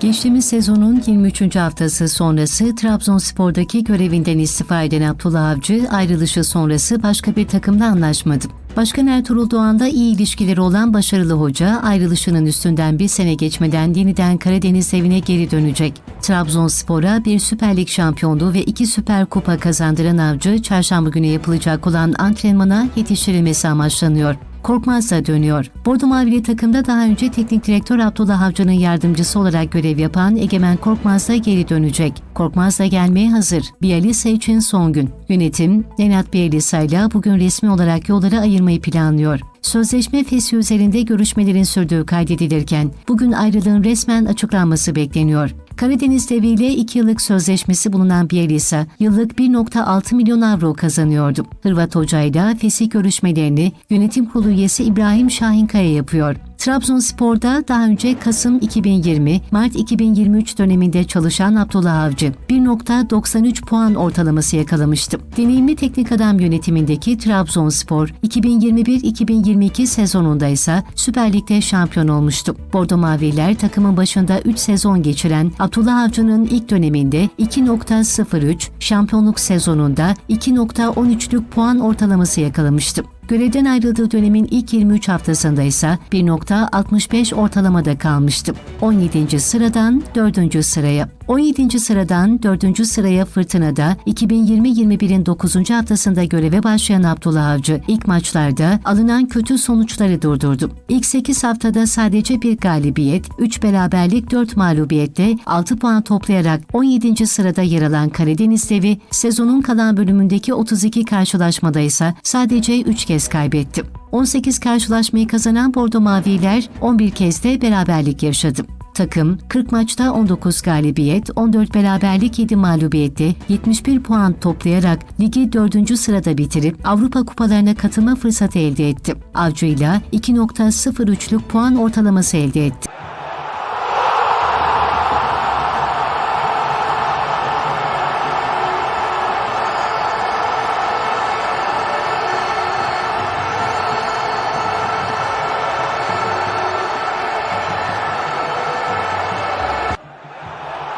Geçtiğimiz sezonun 23. haftası sonrası Trabzonspor'daki görevinden istifa eden Abdullah Avcı ayrılışı sonrası başka bir takımda anlaşmadı. Başkan Ertuğrul Doğan'da iyi ilişkileri olan başarılı hoca ayrılışının üstünden bir sene geçmeden yeniden Karadeniz evine geri dönecek. Trabzonspor'a bir Süper Lig şampiyonluğu ve iki Süper Kupa kazandıran Avcı çarşamba günü yapılacak olan antrenmana yetiştirilmesi amaçlanıyor. Korkmaz da dönüyor. Bordo Mavili takımda daha önce teknik direktör Abdullah Avcı'nın yardımcısı olarak görev yapan Egemen Korkmaz da geri dönecek. Korkmaz da gelmeye hazır. Bielisa için son gün. Yönetim, Nenat Bielisa ile bugün resmi olarak yolları ayırmayı planlıyor. Sözleşme fesli üzerinde görüşmelerin sürdüğü kaydedilirken bugün ayrılığın resmen açıklanması bekleniyor. Karadeniz deviyle 2 yıllık sözleşmesi bulunan Bielisa yıllık 1.6 milyon avro kazanıyordu. Hırvat hocayla fesih görüşmelerini yönetim kurulu üyesi İbrahim Şahinkaya yapıyor. Trabzonspor'da daha önce Kasım 2020, Mart 2023 döneminde çalışan Abdullah Avcı 1.93 puan ortalaması yakalamıştı. Deneyimli teknik adam yönetimindeki Trabzonspor 2021-2022 sezonunda ise Süper Lig'de şampiyon olmuştu. Bordo Maviler takımın başında 3 sezon geçiren Abdullah Avcı'nın ilk döneminde 2.03, şampiyonluk sezonunda 2.13'lük puan ortalaması yakalamıştı. Görevden ayrıldığı dönemin ilk 23 haftasında ise 1.65 ortalamada kalmıştı. 17. sıradan 4. sıraya. 17. sıradan 4. sıraya Fırtına'da 2020-21'in 9. haftasında göreve başlayan Abdullah Avcı ilk maçlarda alınan kötü sonuçları durdurdu. İlk 8 haftada sadece bir galibiyet, 3 beraberlik 4 mağlubiyetle 6 puan toplayarak 17. sırada yer alan Karadeniz Devi sezonun kalan bölümündeki 32 karşılaşmada ise sadece 3 kez kaybetti. 18 karşılaşmayı kazanan Bordo Maviler 11 kez de beraberlik yaşadı. Takım 40 maçta 19 galibiyet, 14 beraberlik 7 mağlubiyette 71 puan toplayarak ligi 4. sırada bitirip Avrupa kupalarına katılma fırsatı elde etti. Avcı'yla 2.03'lük puan ortalaması elde etti.